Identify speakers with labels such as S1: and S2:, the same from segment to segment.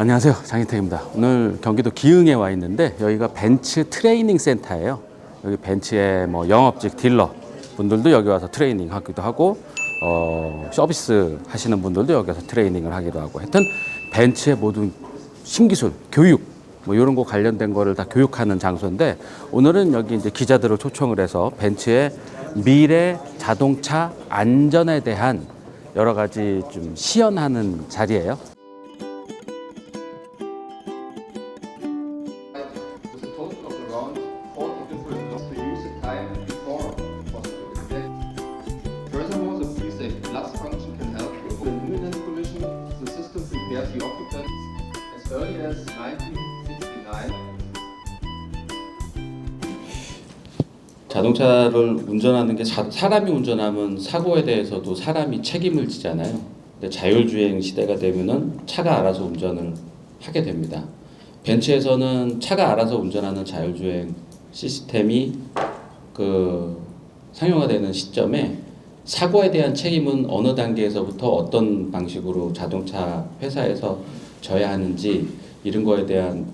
S1: 안녕하세요. 장희택입니다. 오늘 경기도 기흥에 와 있는데 여기가 벤츠 트레이닝 센터예요. 여기 벤츠의 뭐 영업직 딜러 분들도 여기 와서 트레이닝 하기도 하고 어, 서비스 하시는 분들도 여기 와서 트레이닝을 하기도 하고 하여튼 벤츠의 모든 신기술, 교육 뭐 이런 거 관련된 거를 다 교육하는 장소인데 오늘은 여기 이제 기자들을 초청을 해서 벤츠의 미래 자동차 안전에 대한 여러 가지 좀 시연하는 자리예요. 자동차를 운전하는 게 자- 사람이 운전하면 사고에 대해서도 사람이 책임을 지잖아요. 근데 자율주행 시대가 되면은 차가 알아서 운전을 하게 됩니다. 벤츠에서는 차가 알아서 운전하는 자율주행 시스템이 그 상용화 되는 시점에 사고에 대한 책임은 어느 단계에서부터 어떤 방식으로 자동차 회사에서 져야 하는지 이런 거에 대한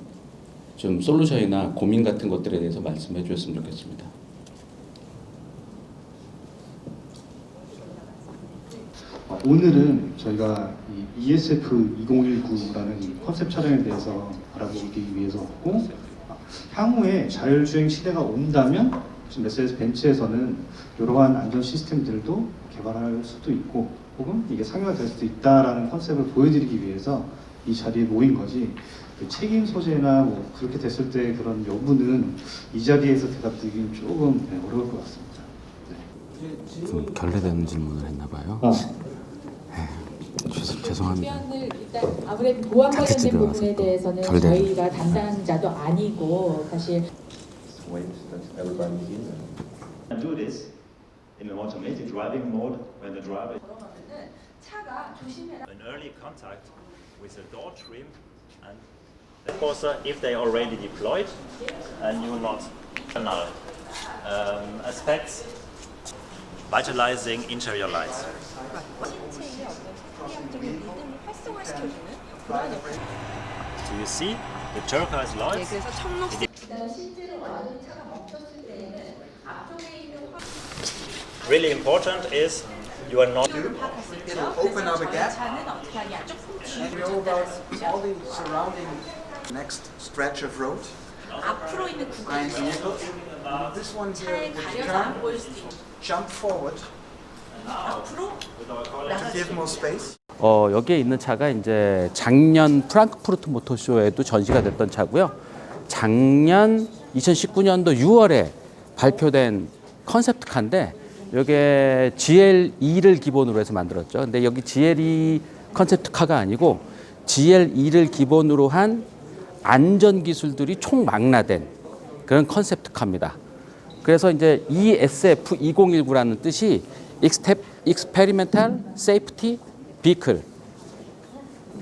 S1: 좀 솔루션이나 고민 같은 것들에 대해서 말씀해 주셨으면 좋겠습니다.
S2: 어, 오늘은 저희가 이 ESF 2019라는 이 컨셉 촬영에 대해서 알아보기 위해서 왔고 아, 향후에 자율주행 시대가 온다면 지금 메세스 벤츠에서는 이러한 안전 시스템들도 개발할 수도 있고 혹은 이게 상용화 될 수도 있다라는 컨셉을 보여드리기 위해서 이 자리에 모인 거지 그 책임 소재나 뭐 그렇게 됐을 때 그런 여부는 이 자리에서 대답드리기는 조금 네, 어려울 것 같습니다. 네.
S1: 좀 결례되는 질문을 했나 봐요.
S2: 아,
S1: 죄송, 죄송합니다.
S3: 답변을 일단 아무래도 보안 관련된 부분에
S1: 또
S3: 대해서는. 저희가 담당자도 아니고 사실
S4: in. An automated driving mode when the driver an early contact with the door trim and of course uh, if they already deployed and you not another um, aspects vitalizing interior lights.
S5: 신체의 어떤 상향적인 리듬을 활성화시켜주는 그런 역할.
S4: So you see the turquoise lights.
S5: 그래서 청록색
S3: 그다음 실제로 완전히 차가 멈췄을 때에는 앞쪽에 있는 화
S4: Really important is you are not
S5: It'll
S6: open up a gap.
S5: 차는 어떻게 하냐 조금
S6: And
S5: 뒤로
S6: know about
S5: 전달할
S6: all
S5: 수 있죠.
S6: the surrounding next stretch of road
S5: 앞으로 있는
S6: behind
S5: 구간이
S6: vehicles. This one
S5: 차에
S6: here would
S5: 가려서
S6: turn,
S5: 안 보일 수도 있고
S6: jump forward
S5: 앞으로
S6: to give more space.
S1: 어, 여기에 있는 차가 이제 작년 프랑크푸르트 모터쇼에도 전시가 됐던 차고요. 작년 2019년도 6월에 발표된 컨셉트 카인데 이게 GL2를 기본으로 해서 만들었죠. 근데 여기 GL2 컨셉트 카가 아니고 GL2를 기본으로 한 안전 기술들이 총망라된 그런 컨셉트 카입니다. 그래서 이제 ESF 2019라는 뜻이 Experimental Safety Vehicle.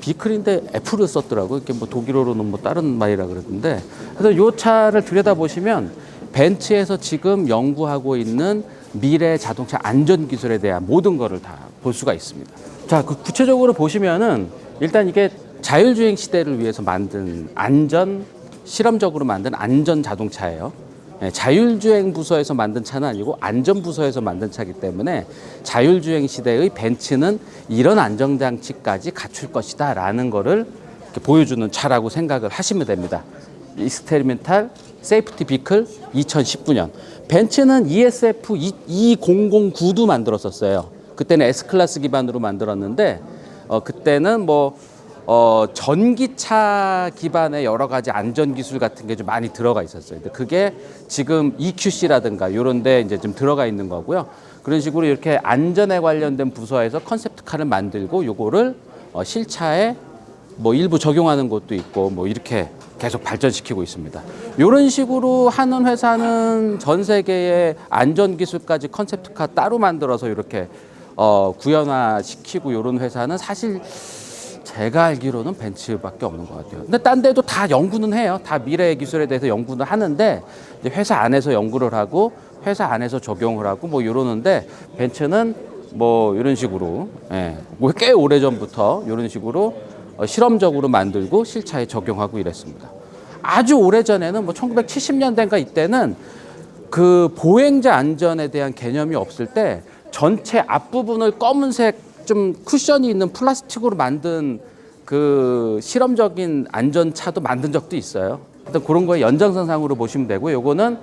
S1: 비클인데 F를 썼더라고요. 이게 뭐 독일어로는 뭐 다른 말이라 그러던데. 그래서 이 차를 들여다 보시면 벤츠에서 지금 연구하고 있는 미래 자동차 안전 기술에 대한 모든 거를 다 볼 수가 있습니다. 자, 그 구체적으로 보시면은 일단 이게 자율주행 시대를 위해서 만든 안전 실험적으로 만든 안전 자동차예요. 예, 자율주행 부서에서 만든 차는 아니고 안전 부서에서 만든 차이기 때문에 자율주행 시대의 벤츠는 이런 안전장치까지 갖출 것이다 라는 거를 이렇게 보여주는 차라고 생각을 하시면 됩니다. 익스테리멘탈 세이프티 비클 2019년 벤츠는 ESF 2009도 만들었었어요. 그때는 S 클래스 기반으로 만들었는데 어, 그때는 뭐 어, 전기차 기반의 여러 가지 안전 기술 같은 게 좀 많이 들어가 있었어요. 근데 그게 지금 EQC라든가 이런 데 이제 좀 들어가 있는 거고요. 그런 식으로 이렇게 안전에 관련된 부서에서 컨셉트카를 만들고 요거를 어, 실차에 뭐 일부 적용하는 곳도 있고 뭐 이렇게 계속 발전시키고 있습니다. 이런 식으로 하는 회사는 전 세계의 안전 기술까지 컨셉트카 따로 만들어서 이렇게 어, 구현화 시키고 이런 회사는 사실 제가 알기로는 벤츠밖에 없는 것 같아요. 근데 딴 데도 다 연구는 해요. 다 미래 기술에 대해서 연구는 하는데 이제 회사 안에서 연구를 하고 회사 안에서 적용을 하고 뭐 이러는데 벤츠는 뭐 이런 식으로 예, 뭐꽤 오래 전부터 이런 식으로 어, 실험적으로 만들고 실차에 적용하고 이랬습니다. 아주 오래 전에는 뭐 1970년대인가 이때는 그 보행자 안전에 대한 개념이 없을 때 전체 앞부분을 검은색 좀 쿠션이 있는 플라스틱으로 만든 그 실험적인 안전차도 만든 적도 있어요. 일단 그런 거의 연장선상으로 보시면 되고 요거는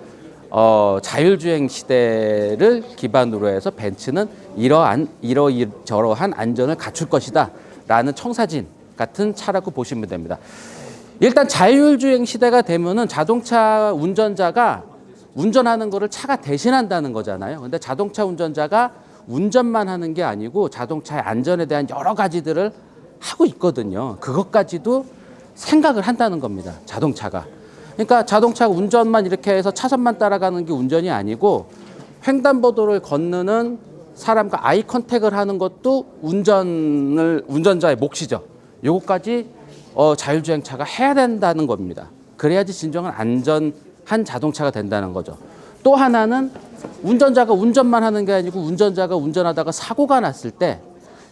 S1: 어, 자율주행 시대를 기반으로 해서 벤츠는 이러한 이러저러한 안전을 갖출 것이다라는 청사진 같은 차라고 보시면 됩니다. 일단 자율주행 시대가 되면은 자동차 운전자가 운전하는 거를 차가 대신한다는 거잖아요. 근데 자동차 운전자가 운전만 하는 게 아니고 자동차의 안전에 대한 여러 가지들을 하고 있거든요. 그것까지도 생각을 한다는 겁니다. 자동차가. 그러니까 자동차 운전만 이렇게 해서 차선만 따라가는 게 운전이 아니고 횡단보도를 건너는 사람과 아이 컨택을 하는 것도 운전을 운전자의 몫이죠. 요거까지 어, 자율주행차가 해야 된다는 겁니다. 그래야지 진정한 안전한 자동차가 된다는 거죠. 또 하나는 운전자가 운전만 하는 게 아니고 운전자가 운전하다가 사고가 났을 때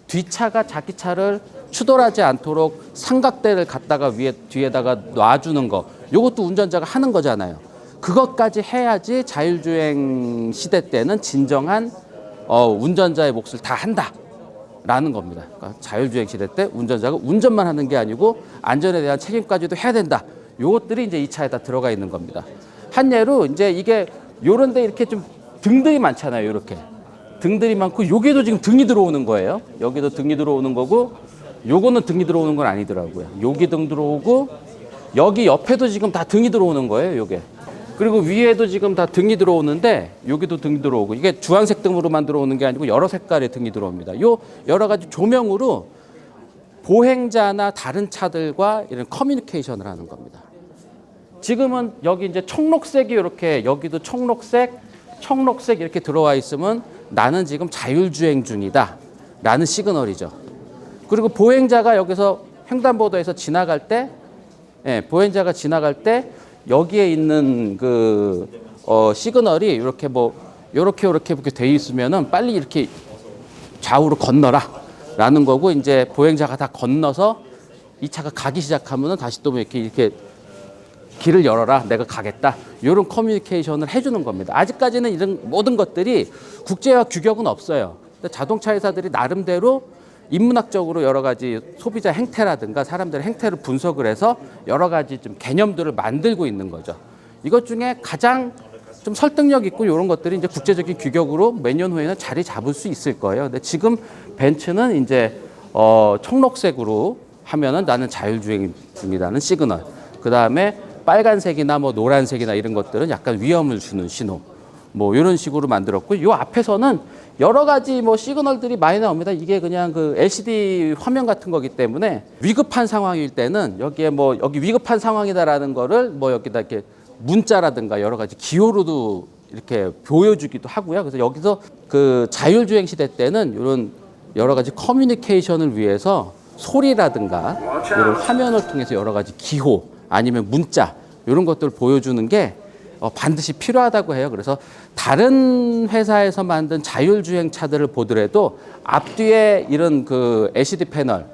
S1: 뒷차가 자기 차를 추돌하지 않도록 삼각대를 갖다가 위에 뒤에다가 놔주는 거 요것도 운전자가 하는 거잖아요. 그것까지 해야지 자율주행 시대 때는 진정한 어, 운전자의 몫을 다 한다 라는 겁니다. 그러니까 자율주행 시대 때 운전자가 운전만 하는 게 아니고 안전에 대한 책임까지도 해야 된다. 요것들이 이제 이 차에 다 들어가 있는 겁니다. 한 예로 이제 이게 요런 데 이렇게 좀 등들이 많잖아요. 이렇게 등들이 많고 여기도 지금 등이 들어오는 거예요. 여기도 등이 들어오는 거고 요거는 등이 들어오는 건 아니더라고요. 여기 등 들어오고 여기 옆에도 지금 다 등이 들어오는 거예요. 요게 그리고 위에도 지금 다 등이 들어오는데 여기도 등이 들어오고 이게 주황색 등으로만 들어오는 게 아니고 여러 색깔의 등이 들어옵니다. 요 여러 가지 조명으로 보행자나 다른 차들과 이런 커뮤니케이션을 하는 겁니다. 지금은 여기 이제 청록색이 이렇게 여기도 청록색, 청록색 이렇게 들어와 있으면 나는 지금 자율주행 중이다. 라는 시그널이죠. 그리고 보행자가 여기서 횡단보도에서 지나갈 때, 예, 보행자가 지나갈 때 여기에 있는 그 어, 시그널이 이렇게 뭐 요렇게 요렇게 이렇게 돼 있으면은 빨리 이렇게 좌우로 건너라 라는 거고 이제 보행자가 다 건너서 이 차가 가기 시작하면은 다시 또뭐 이렇게 이렇게 길을 열어라 내가 가겠다. 이런 커뮤니케이션을 해주는 겁니다. 아직까지는 이런 모든 것들이 국제화 규격은 없어요. 자동차 회사들이 나름대로 인문학적으로 여러 가지 소비자 행태라든가 사람들의 행태를 분석을 해서 여러 가지 좀 개념들을 만들고 있는 거죠. 이것 중에 가장 좀 설득력 있고 이런 것들이 이제 국제적인 규격으로 몇 년 후에는 자리 잡을 수 있을 거예요. 근데 지금 벤츠는 이제 어, 청록색으로 하면은 나는 자율주행 중이라는 시그널. 그 다음에 빨간색이나 뭐 노란색이나 이런 것들은 약간 위험을 주는 신호. 뭐 이런 식으로 만들었고 요 앞에서는 여러 가지 뭐 시그널들이 많이 나옵니다. 이게 그냥 그 LCD 화면 같은 거기 때문에 위급한 상황일 때는 여기에 뭐 여기 위급한 상황이다라는 거를 뭐 여기다 이렇게 문자라든가 여러 가지 기호로도 이렇게 보여주기도 하고요. 그래서 여기서 그 자율주행 시대 때는 이런 여러 가지 커뮤니케이션을 위해서 소리라든가 이런 화면을 통해서 여러 가지 기호 아니면 문자 이런 것들을 보여주는 게 어, 반드시 필요하다고 해요. 그래서 다른 회사에서 만든 자율주행 차들을 보더라도 앞뒤에 이런 그 LCD 패널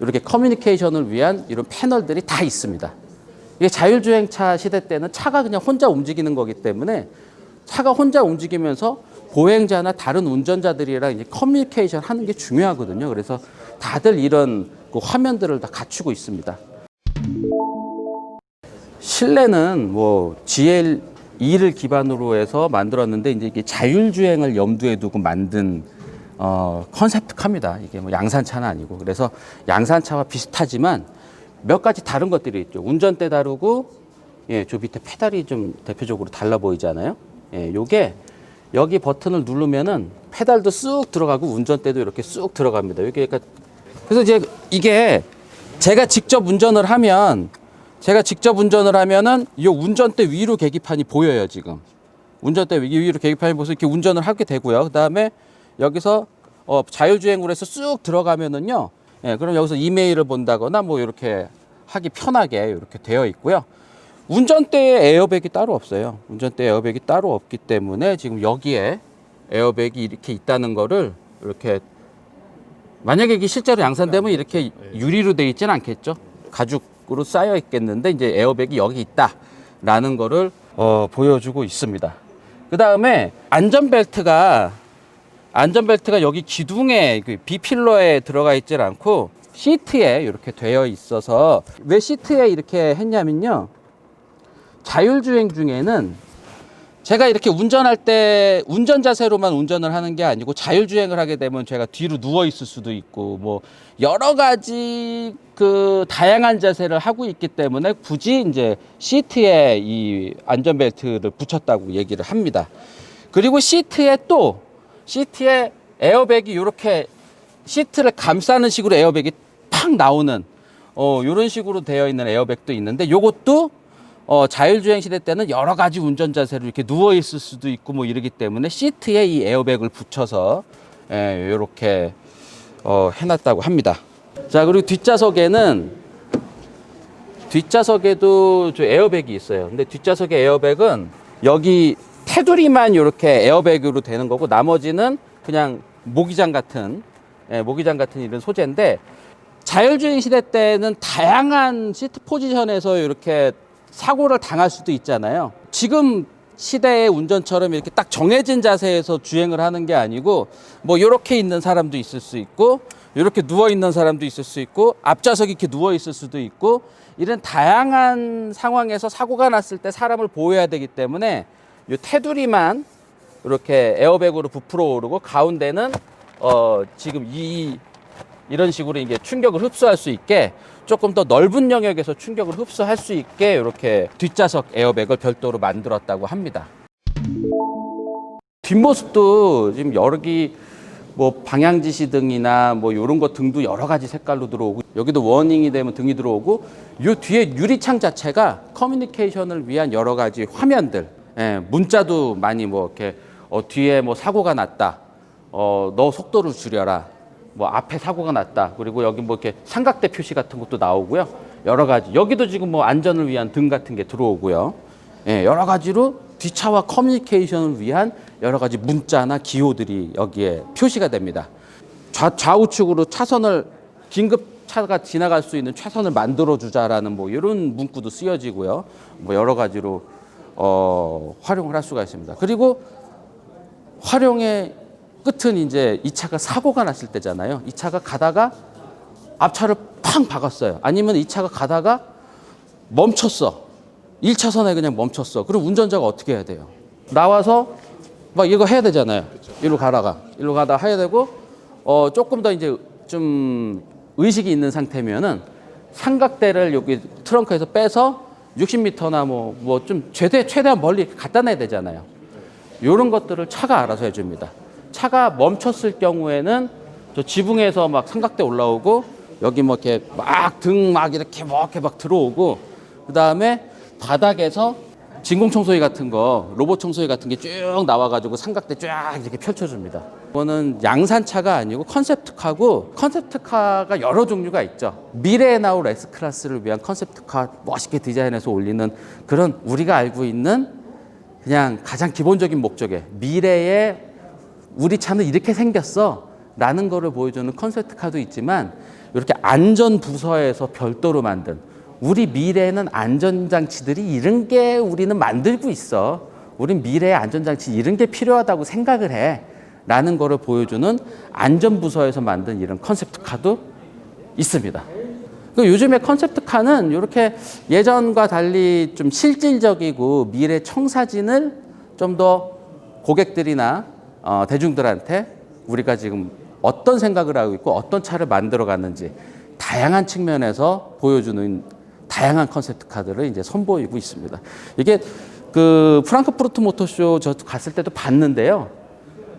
S1: 이렇게 커뮤니케이션을 위한 이런 패널들이 다 있습니다. 이게 자율주행 차 시대 때는 차가 그냥 혼자 움직이는 거기 때문에 차가 혼자 움직이면서 보행자나 다른 운전자들이랑 이제 커뮤니케이션 하는 게 중요하거든요. 그래서 다들 이런 그 화면들을 다 갖추고 있습니다. 실내는 뭐 GL2를 기반으로 해서 만들었는데 이제 이게 자율주행을 염두에 두고 만든 어, 컨셉트카입니다. 이게 뭐 양산차는 아니고 그래서 양산차와 비슷하지만 몇 가지 다른 것들이 있죠. 운전대 다르고 예, 저 밑에 페달이 좀 대표적으로 달라 보이잖아요. 예, 요게 여기 버튼을 누르면은 페달도 쑥 들어가고 운전대도 이렇게 쑥 들어갑니다. 이게 그러니까 그래서 이제 이게 제가 직접 운전을 하면 제가 직접 운전을 하면은 이 운전대 위로 계기판이 보여요 지금. 운전대 위- 위로 계기판이 보여서 이렇게 운전을 하게 되고요. 그 다음에 여기서 어, 자율주행으로 해서 쑥 들어가면은요 예, 그럼 여기서 이메일을 본다거나 뭐 이렇게 하기 편하게 이렇게 되어 있고요. 운전대에 에어백이 따로 없어요. 운전대 에어백이 따로 없기 때문에 지금 여기에 에어백이 이렇게 있다는 거를 이렇게 만약에 이게 실제로 양산되면 이렇게 유리로 되어 있지는 않겠죠. 가죽 으로 쌓여 있겠는데 이제 에어백이 여기 있다라는 거를 어, 보여주고 있습니다. 그 다음에 안전벨트가 안전벨트가 여기 기둥에 그 비필러에 들어가 있질 않고 시트에 이렇게 되어 있어서 왜 시트에 이렇게 했냐면요. 자율주행 중에는 제가 이렇게 운전할 때 운전 자세로만 운전을 하는 게 아니고 자율주행을 하게 되면 제가 뒤로 누워 있을 수도 있고 뭐 여러 가지 그 다양한 자세를 하고 있기 때문에 굳이 이제 시트에 이 안전벨트를 붙였다고 얘기를 합니다. 그리고 시트에 또 시트에 에어백이 이렇게 시트를 감싸는 식으로 에어백이 팍 나오는 어 이런 식으로 되어 있는 에어백도 있는데 요것도 어, 자율주행 시대 때는 여러 가지 운전 자세로 이렇게 누워 있을 수도 있고 뭐 이러기 때문에 시트에 이 에어백을 붙여서 예, 이렇게 어, 해놨다고 합니다. 자 그리고 뒷좌석에는 뒷좌석에도 저 에어백이 있어요. 근데 뒷좌석의 에어백은 여기 테두리만 이렇게 에어백으로 되는 거고 나머지는 그냥 모기장 같은 예, 모기장 같은 이런 소재인데 자율주행 시대 때는 다양한 시트 포지션에서 이렇게 사고를 당할 수도 있잖아요. 지금 시대의 운전처럼 이렇게 딱 정해진 자세에서 주행을 하는 게 아니고 뭐 이렇게 있는 사람도 있을 수 있고 이렇게 누워 있는 사람도 있을 수 있고 앞좌석이 이렇게 누워 있을 수도 있고 이런 다양한 상황에서 사고가 났을 때 사람을 보호해야 되기 때문에 이 테두리만 이렇게 에어백으로 부풀어 오르고 가운데는 어 지금 이 이런 식으로 이게 충격을 흡수할 수 있게 조금 더 넓은 영역에서 충격을 흡수할 수 있게 이렇게 뒷좌석 에어백을 별도로 만들었다고 합니다. 뒷모습도 지금 여러 개뭐 방향 지시 등이나 뭐 이런 거 등도 여러 가지 색깔로 들어오고 여기도 워닝이 되면 등이 들어오고 요 뒤에 유리창 자체가 커뮤니케이션을 위한 여러 가지 화면들 예, 문자도 많이 뭐 이렇게 어, 뒤에 뭐 사고가 났다 어, 너 속도를 줄여라 뭐 앞에 사고가 났다. 그리고 여기 뭐 이렇게 삼각대 표시 같은 것도 나오고요. 여러 가지. 여기도 지금 뭐 안전을 위한 등 같은 게 들어오고요. 예, 여러 가지로 뒷차와 커뮤니케이션을 위한 여러 가지 문자나 기호들이 여기에 표시가 됩니다. 좌, 좌우측으로 차선을 긴급 차가 지나갈 수 있는 차선을 만들어 주자라는 뭐 이런 문구도 쓰여지고요. 뭐 여러 가지로 어, 활용을 할 수가 있습니다. 그리고 활용의 끝은 이제 이 차가 사고가 났을 때잖아요. 이 차가 가다가 앞차를 팡 박았어요. 아니면 이 차가 가다가 멈췄어. 1차선에 그냥 멈췄어. 그럼 운전자가 어떻게 해야 돼요? 나와서 막 이거 해야 되잖아요. 일로 가다가. 일로 가다 해야 되고, 어, 조금 더 이제 좀 의식이 있는 상태면은 삼각대를 여기 트렁크에서 빼서 60m나 뭐, 뭐 좀 최대, 최대한 멀리 갖다 내야 되잖아요. 이런 것들을 차가 알아서 해줍니다. 차가 멈췄을 경우에는 저 지붕에서 막 삼각대 올라오고 여기 뭐 이렇게 막 등 막 이렇게 뭐 이렇게 막 들어오고 그 다음에 바닥에서 진공 청소기 같은 거 로봇 청소기 같은 게 쭉 나와가지고 삼각대 쫙 이렇게 펼쳐줍니다. 이거는 양산차가 아니고 컨셉트카고 컨셉트카가 여러 종류가 있죠. 미래에 나올 S 클래스를 위한 컨셉트카 멋있게 디자인해서 올리는 그런 우리가 알고 있는 그냥 가장 기본적인 목적의 미래의 우리 차는 이렇게 생겼어. 라는 거를 보여주는 컨셉트 카도 있지만 이렇게 안전 부서에서 별도로 만든 우리 미래에는 안전장치들이 이런 게 우리는 만들고 있어. 우린 미래의 안전장치 이런 게 필요하다고 생각을 해. 라는 거를 보여주는 안전부서에서 만든 이런 컨셉트 카도 있습니다. 그 요즘에 컨셉트 카는 이렇게 예전과 달리 좀 실질적이고 미래 청사진을 좀 더 고객들이나 어, 대중들한테 우리가 지금 어떤 생각을 하고 있고 어떤 차를 만들어 갔는지 다양한 측면에서 보여주는 다양한 컨셉트 카드를 이제 선보이고 있습니다. 이게 그 프랑크푸르트 모터쇼 저 갔을 때도 봤는데요.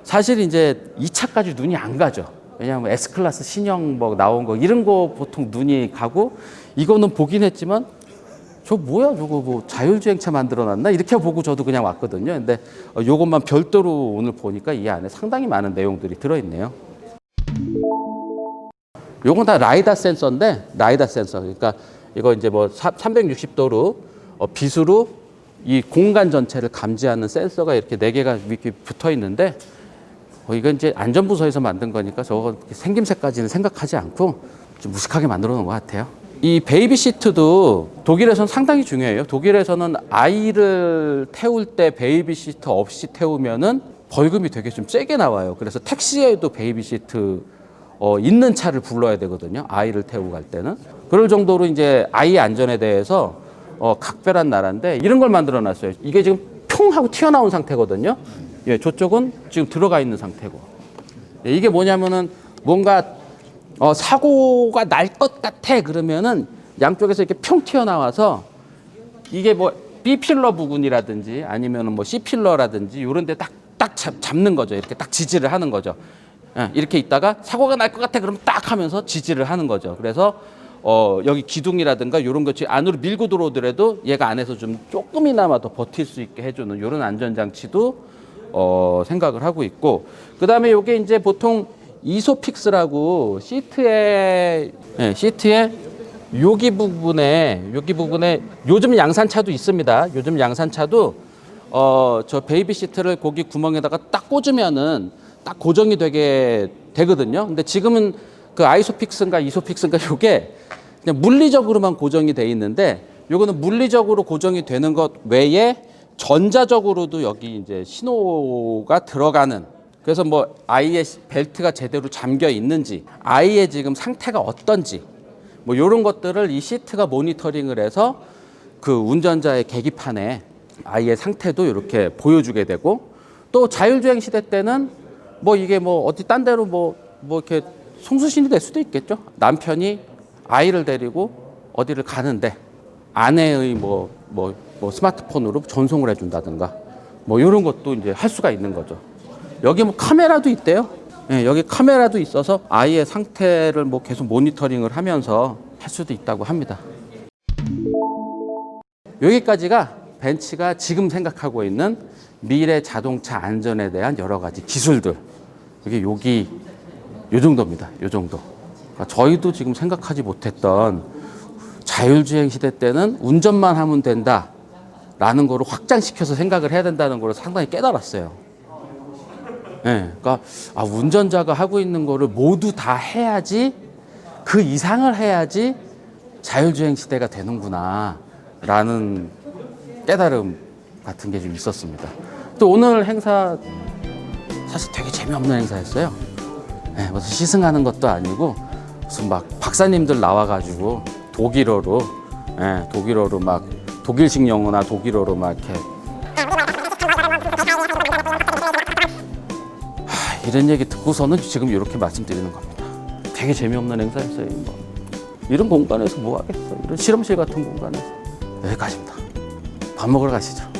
S1: 사실 이제 이 차까지 눈이 안 가죠. 왜냐하면 S 클래스 신형 뭐 나온 거 이런 거 보통 눈이 가고 이거는 보긴 했지만 저 뭐야 저거 뭐 자율주행차 만들어 놨나 이렇게 보고 저도 그냥 왔거든요. 근데 어, 요것만 별도로 오늘 보니까 이 안에 상당히 많은 내용들이 들어 있네요. 요건 다 라이다 센서인데 라이다 센서. 그러니까 이거 이제 뭐 360도로 어, 빛으로 이 공간 전체를 감지하는 센서가 이렇게 네 개가 이렇게 붙어 있는데 어, 이건 이제 안전부서에서 만든 거니까 저거 생김새까지는 생각하지 않고 좀 무식하게 만들어 놓은 것 같아요. 이 베이비 시트도 독일에서는 상당히 중요해요. 독일에서는 아이를 태울 때 베이비 시트 없이 태우면은 벌금이 되게 좀 세게 나와요. 그래서 택시에도 베이비 시트 어, 있는 차를 불러야 되거든요. 아이를 태우고 갈 때는. 그럴 정도로 이제 아이 안전에 대해서 어, 각별한 나라인데 이런 걸 만들어 놨어요. 이게 지금 평 하고 튀어나온 상태거든요. 예, 저쪽은 지금 들어가 있는 상태고. 예, 이게 뭐냐면은 뭔가 어, 사고가 날 것 같아 그러면은 양쪽에서 이렇게 평 튀어나와서 이게 뭐 B 필러 부분이라든지 아니면은 뭐 C 필러라든지 이런 데 딱 딱 잡는 거죠. 이렇게 딱 지지를 하는 거죠. 예, 이렇게 있다가 사고가 날 것 같아 그러면 딱 하면서 지지를 하는 거죠. 그래서 어, 여기 기둥이라든가 이런 것이 안으로 밀고 들어오더라도 얘가 안에서 좀 조금이나마 더 버틸 수 있게 해주는 이런 안전장치도 어, 생각을 하고 있고 그 다음에 이게 이제 보통 이소픽스라고 시트에 예, 시트에 여기 부분에 여기 부분에 요즘 양산차도 있습니다. 요즘 양산차도 어 저 베이비 시트를 거기 구멍에다가 딱 꽂으면은 딱 고정이 되게 되거든요. 근데 지금은 그 아이소픽스인가 이소픽스인가 요게 그냥 물리적으로만 고정이 돼 있는데 요거는 물리적으로 고정이 되는 것 외에 전자적으로도 여기 이제 신호가 들어가는 그래서 뭐 아이의 벨트가 제대로 잠겨 있는지 아이의 지금 상태가 어떤지 뭐 이런 것들을 이 시트가 모니터링을 해서 그 운전자의 계기판에 아이의 상태도 이렇게 보여주게 되고 또 자율주행 시대 때는 뭐 이게 뭐 어디 딴 데로 뭐, 뭐 이렇게 송수신이 될 수도 있겠죠. 남편이 아이를 데리고 어디를 가는데 아내의 뭐, 뭐, 뭐 스마트폰으로 전송을 해준다든가 뭐 이런 것도 이제 할 수가 있는 거죠. 여기 뭐 카메라도 있대요. 예, 여기 카메라도 있어서 아이의 상태를 뭐 계속 모니터링을 하면서 할 수도 있다고 합니다. 여기까지가 벤츠가 지금 생각하고 있는 미래 자동차 안전에 대한 여러 가지 기술들. 이게 여기 요 정도입니다. 요 정도. 그러니까 저희도 지금 생각하지 못했던 자율주행 시대 때는 운전만 하면 된다. 라는 거를 확장시켜서 생각을 해야 된다는 걸 상당히 깨달았어요. 예, 그러니까 아, 운전자가 하고 있는 거를 모두 다 해야지 그 이상을 해야지 자율주행 시대가 되는구나 라는 깨달음 같은 게 좀 있었습니다. 또 오늘 행사 사실 되게 재미없는 행사였어요. 예, 무슨 시승하는 것도 아니고 무슨 막 박사님들 나와가지고 독일어로 예, 독일어로 막 독일식 영어나 독일어로 막 이렇게 이런 얘기 듣고서는 지금 이렇게 말씀드리는 겁니다. 되게 재미없는 행사였어요. 뭐. 이런 공간에서 뭐 하겠어? 이런 실험실 같은 공간에서 여기까지입니다. 밥 먹으러 가시죠.